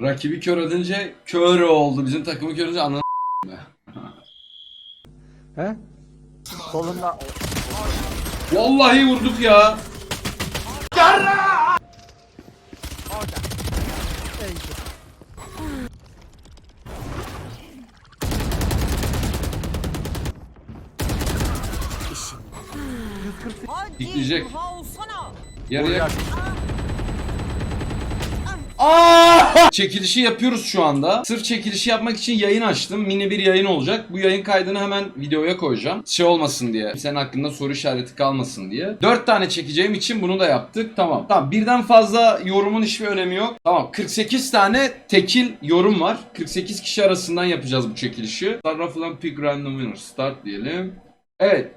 Rakibi kör edince kör oldu. Bizim takımı kör edince ananı He? Solunda Vallahi vurduk ya. Dikleyecek. Yarıya. Çekilişi yapıyoruz şu anda. Sırf çekilişi yapmak için yayın açtım. Mini bir yayın olacak. Bu yayın kaydını hemen videoya koyacağım. Şey olmasın diye. Senin hakkında soru işareti kalmasın diye. 4 tane çekeceğim için bunu da yaptık. Tamam. Tamam. Birden fazla yorumun hiçbir önemi yok. Tamam. 48 tane tekil yorum var. 48 kişi arasından yapacağız bu çekilişi. Start Raffle'dan Pick Random Winner. Start diyelim. Evet.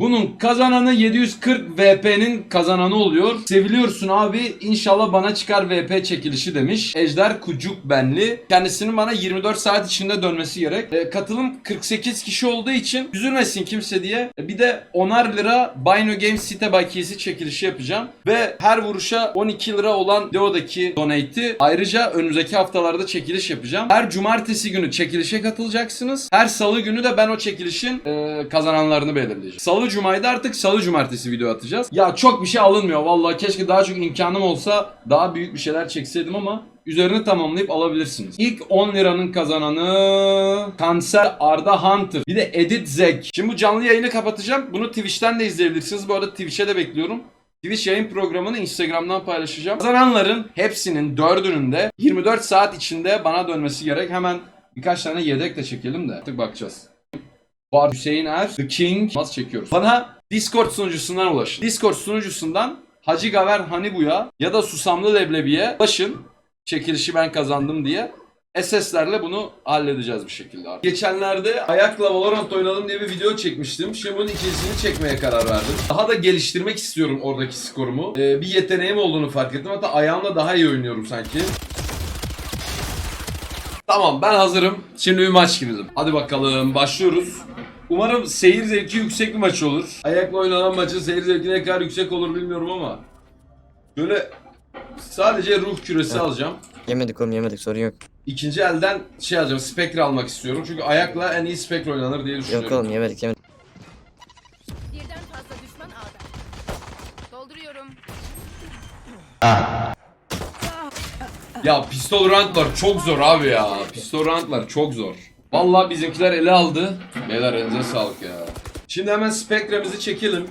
Bunun kazananı 740 VP'nin kazananı oluyor. Seviliyorsun abi. İnşallah bana çıkar VP çekilişi demiş. Ejder Kucuk Benli. Kendisinin bana 24 saat içinde dönmesi gerek. E, katılım 48 kişi olduğu için üzülmesin kimse diye. E, bir de 10'ar lira Bino Games site bakiyesi çekilişi yapacağım. Ve her vuruşa 12 lira olan Leo'daki donate'i ayrıca önümüzdeki haftalarda çekiliş yapacağım. Her cumartesi günü çekilişe katılacaksınız. Her salı günü de ben o çekilişin e, kazananlarını belirleyeceğim. Salı cumaydı artık salı cumartesi video atacağız. Ya çok bir şey alınmıyor vallahi keşke daha çok imkanım olsa daha büyük bir şeyler çekseydim ama üzerini tamamlayıp alabilirsiniz. İlk 10 liranın kazananı Kanser Arda Hunter. Bir de Edit Zek. Şimdi bu canlı yayını kapatacağım. Bunu Twitch'ten de izleyebilirsiniz. Bu arada Twitch'e de bekliyorum. Twitch yayın programını Instagram'dan paylaşacağım. Kazananların hepsinin dördünün de 24 saat içinde bana dönmesi gerek. Hemen birkaç tane yedek de çekelim de artık bakacağız. Var Hüseyin Er, The King nasıl çekiyoruz? Bana Discord sunucusundan ulaşın. Discord sunucusundan Hacı Gaver Hanibu'ya ya da Susamlı Leblebi'ye ulaşın. Çekilişi ben kazandım diye. SS'lerle bunu halledeceğiz bir şekilde abi. Geçenlerde ayakla Valorant oynadım diye bir video çekmiştim. Şimdi bunun ikincisini çekmeye karar verdim. Daha da geliştirmek istiyorum oradaki skorumu. Ee, bir yeteneğim olduğunu fark ettim. Hatta ayağımla daha iyi oynuyorum sanki. Tamam ben hazırım. Şimdi bir maç girelim. Hadi bakalım başlıyoruz. Umarım seyir zevki yüksek bir maç olur. Ayakla oynanan maçın seyir zevki ne kadar yüksek olur bilmiyorum ama. Böyle sadece ruh küresi alacağım. Yemedik oğlum yemedik sorun yok. İkinci elden şey alacağım. Spectre almak istiyorum. Çünkü ayakla en iyi Spectre oynanır diye düşünüyorum. Yok oğlum yemedik yemedik. Birden fazla düşman ağda. Dolduruyorum. Ya pistol roundlar çok zor abi ya. Pistol roundlar çok zor. Vallahi bizimkiler ele aldı. Beyler elinize sağlık ya. Şimdi hemen Spectre'mizi çekelim.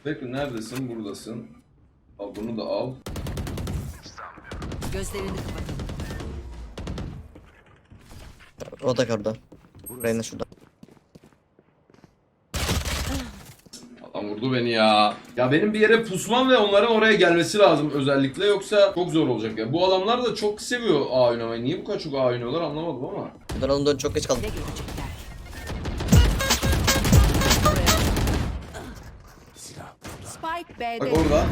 Spectre neredesin? Buradasın. Al bunu da al. Gözlerini kapatın. O da orada. Reyna şurada. Adam vurdu beni ya. Ya benim bir yere pusmam ve onların oraya gelmesi lazım özellikle yoksa çok zor olacak ya. Bu adamlar da çok seviyor A oynamayı. Niye bu kadar çok A oynuyorlar anlamadım ama. Dön oğlum dön çok geç? Spike Bak orada.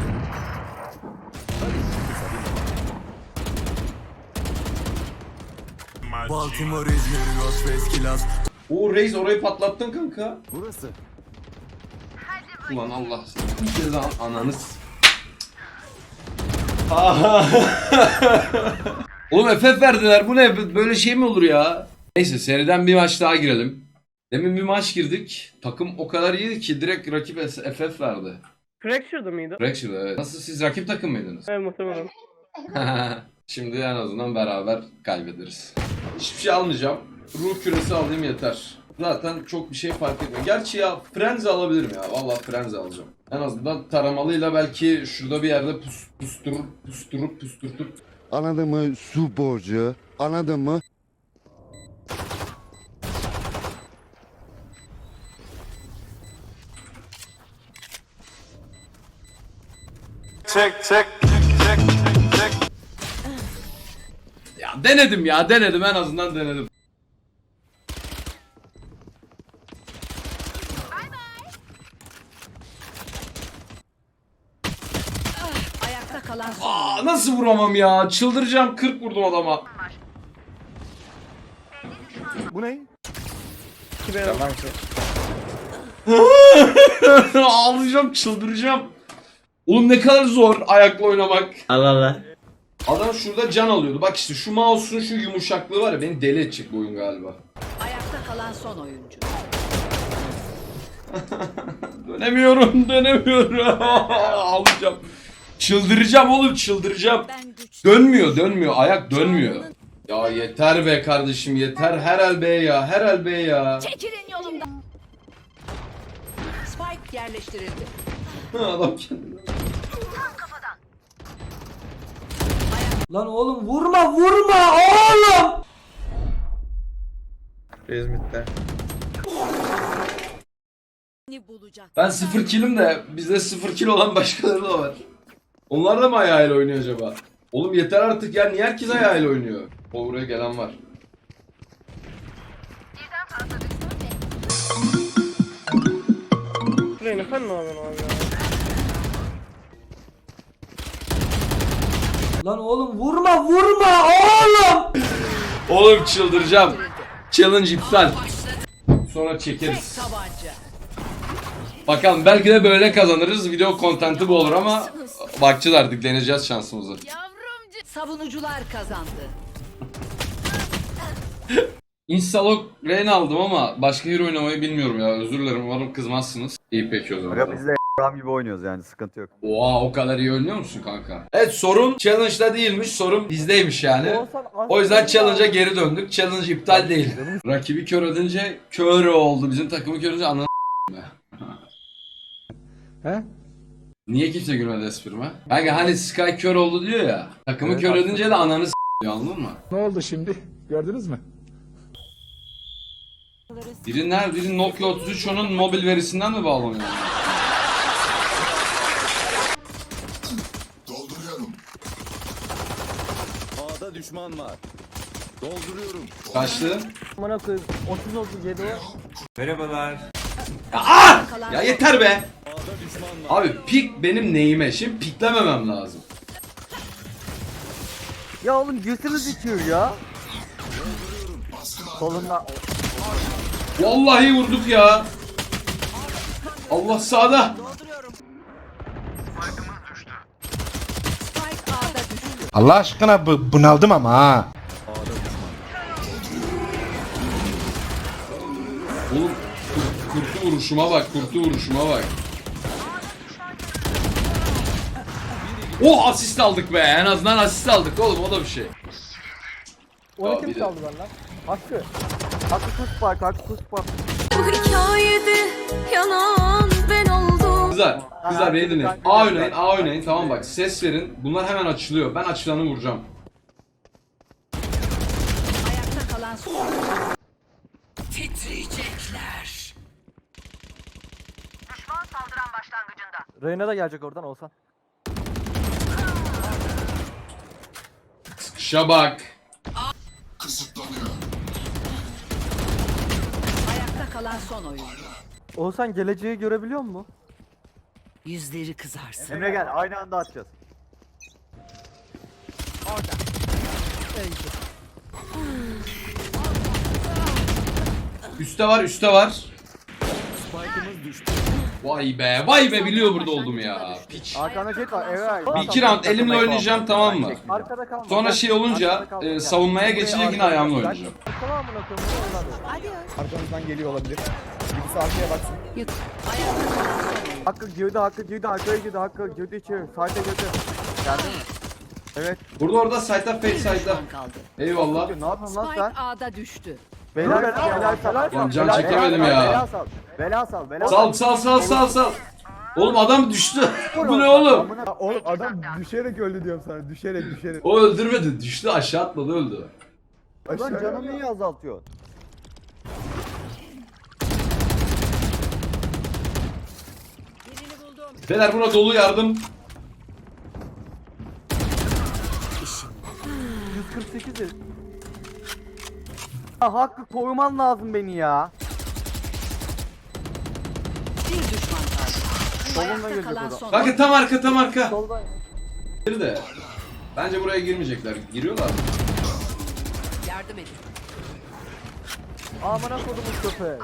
Baltimore, Los Veskilas. O Reis orayı patlattın kanka. Burası. Ulan Allah seni. Bir kez an ananı s- Oğlum FF verdiler. Bu ne? Böyle şey mi olur ya? Neyse seriden bir maç daha girelim. Demin bir maç girdik. Takım o kadar iyiydi ki direkt rakip FF verdi. Fracture'da mıydı? Fracture'da evet. Nasıl siz rakip takım mıydınız? Evet muhtemelen. Şimdi en azından beraber kaybederiz. Hiçbir şey almayacağım. Ruh küresi alayım yeter. Zaten çok bir şey fark etmiyor. Gerçi ya Frenzy alabilirim ya. Vallahi Frenzy alacağım. En azından taramalıyla belki şurada bir yerde pus, pusturur, pusturup pusturtup. Anladın mı? Su borcu. Anladın mı? Çek çek çek çek. Ya denedim ya denedim en azından denedim. ayakta kalan son. Aa nasıl vuramam ya? Çıldıracağım 40 vurdum adama. Bu ne? tamam ki. Ağlayacağım çıldıracağım. Oğlum ne kadar zor ayakla oynamak. Allah Allah. Adam şurada can alıyordu. Bak işte şu mouse'un şu yumuşaklığı var ya beni deli edecek bu oyun galiba. Ayakta kalan son oyuncu. Dönemiyorum, dönemiyorum. Alacağım. Çıldıracağım oğlum, çıldıracağım. Dönmüyor, dönmüyor. Ayak dönmüyor. Ya yeter be kardeşim, yeter. Her el be ya, her el be ya. Çekilin yolumdan. Spike yerleştirildi. Adam kendine. Lan oğlum vurma vurma oğlum. Bulacak. Ben sıfır kilim de bizde sıfır kil olan başkaları da var. Onlar da mı ayağıyla oynuyor acaba? Oğlum yeter artık ya niye herkes ayağıyla oynuyor? O buraya gelen var. Reyna sen ne yapıyorsun abi ya? Lan oğlum vurma vurma oğlum. Oğlum çıldıracağım. Challenge iptal. Sonra çekeriz. Bakalım belki de böyle kazanırız. Video kontenti bu olur ama bakacağız artık deneyeceğiz şansımızı. Yavrumcu. Savunucular kazandı. Instalok Reyna aldım ama başka hero oynamayı bilmiyorum ya. Özür dilerim umarım kızmazsınız. İyi peki o zaman. Aga biz de Ram gibi oynuyoruz yani sıkıntı yok. Oha o kadar iyi oynuyor musun kanka? Evet sorun challenge'da değilmiş sorun bizdeymiş yani. O yüzden challenge'a geri döndük. Challenge iptal değil. Rakibi kör edince kör oldu. Bizim takımı kör edince ananı He? Niye kimse gülmedi esprime? Kanka hani Sky kör oldu diyor ya. Takımı kör edince de ananı s*** diyor anladın mı? Ne oldu şimdi? Gördünüz mü? Biri nerede? Biri Nokia 33 onun mobil verisinden mi bağlanıyor? A'da düşman var. Dolduruyorum. Kaçtı? Amına koyayım 30 37 Merhabalar. Kalan Ya yeter be! Abi pik benim neyime? Şimdi piklememem lazım. Ya oğlum götümüz içiyor ya. Solunda Vallahi vurduk ya. Allah sağda. Allah aşkına bu, bunaldım ama ha. Oğlum kurt- kurtu vuruşuma bak, kurtu vuruşuma bak. Oh asist aldık be. En azından asist aldık oğlum o da bir şey. Onu kim biri- çaldı benden? Hakkı. Hakkı kus bak, Hakkı kus bak. Bu hikayede yanan ben oldum. Kızlar, kızlar beni dinleyin. A oynayın, A oynayın tamam bak ses verin. Bunlar hemen açılıyor. Ben açılanı vuracağım. Reyna da gelecek oradan olsan. Sıkışa bak. Ayakta kalan son oyuncu. Olsan geleceği görebiliyor musun? Yüzleri kızarsın. Emre gel aynı anda atacağız. Öldü. Üste var, üste var. Spike'ımız düştü. Vay be, vay be biliyor burada oldum ya. Piç. Arkanda jet var. Evet. Bir iki round elimle oynayacağım tamam mı? Arkada kalma. Sonra şey olunca e, savunmaya geçince yine ayağımla oynayacağım. Tamam mı. Arkamızdan geliyor olabilir. Birisi arkaya baksın. Yut. Hakkı girdi, Hakkı girdi, arkaya girdi, Hakkı girdi içeri. Sahte girdi. Geldi mi? Evet. Burada orada side'da fake side'da. Eyvallah. Ne yapıyorsun lan Spike sen? A'da düştü. Bela bela bela sal. Lan can çekemedim ya. Bela sal. Bela sal. Bela Sal sal sal sal sal. Oğlum adam düştü. Bu ne oğlum? Amına- Oğlum adam düşerek öldü diyorum sana. Düşerek düşerek. O öldürmedi. Düştü aşağı atladı öldü. Ulan canımı niye azaltıyor? Beyler buna dolu yardım. 148 Ya Hakkı koruman lazım beni ya. Bir düşman kaldı. Solundan Ayakta gelecek kalan o da. son Kanka tam arka tam arka. Soldan. Bir de. Bence buraya girmeyecekler. Giriyorlar mı? Yardım edin. Amına kodumun köpeği.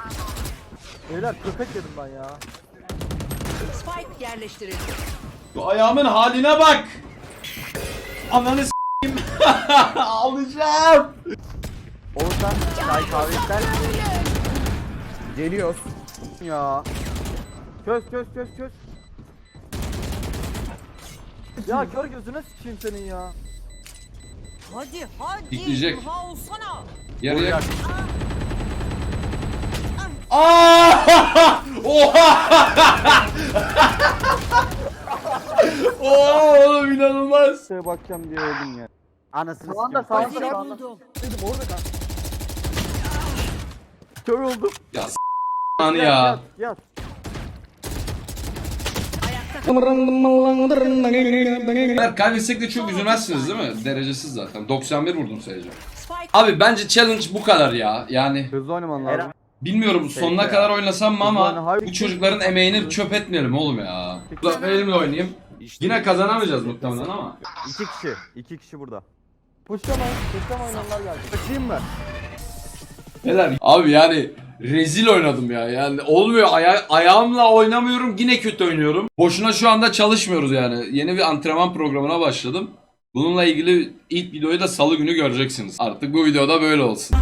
Beyler köpek yedim ben ya. Spike yerleştirildi. Şu ayağımın haline bak. Ananı s- Alacağım. Oğuzhan çay kahve ister misin? Geliyoruz. Ya. Çöz çöz çöz çöz. Ya kör gözüne sıçayım senin ya. Hadi hadi. Pikleyecek. Ha olsana. Yarıya. Aa! Oha! Oha oğlum inanılmaz. Şeye bakacağım diye öldüm ya. Anasını Sağında, sikeyim. sağında, sağında. Dedim orada kal. Kör oldum. Ya s- Yat, ya. Yat yat. Eğer kaybetsek de çok üzülmezsiniz değil mi? Derecesiz zaten. 91 vurdum sadece. Abi bence challenge bu kadar ya. Yani Hızlı oynaman lazım. bilmiyorum sonuna ya. kadar oynasam mı ama bu çocukların emeğini çöp etmeyelim oğlum ya. Ulan elimle oynayayım. Yine kazanamayacağız muhtemelen ama. İki kişi. iki kişi burada. Puşlamayın. Puşlamayın onlar geldi. Kaçayım mı? Neler? Abi yani rezil oynadım ya. Yani olmuyor. Aya- ayağımla oynamıyorum. Yine kötü oynuyorum. Boşuna şu anda çalışmıyoruz yani. Yeni bir antrenman programına başladım. Bununla ilgili ilk videoyu da salı günü göreceksiniz. Artık bu videoda böyle olsun.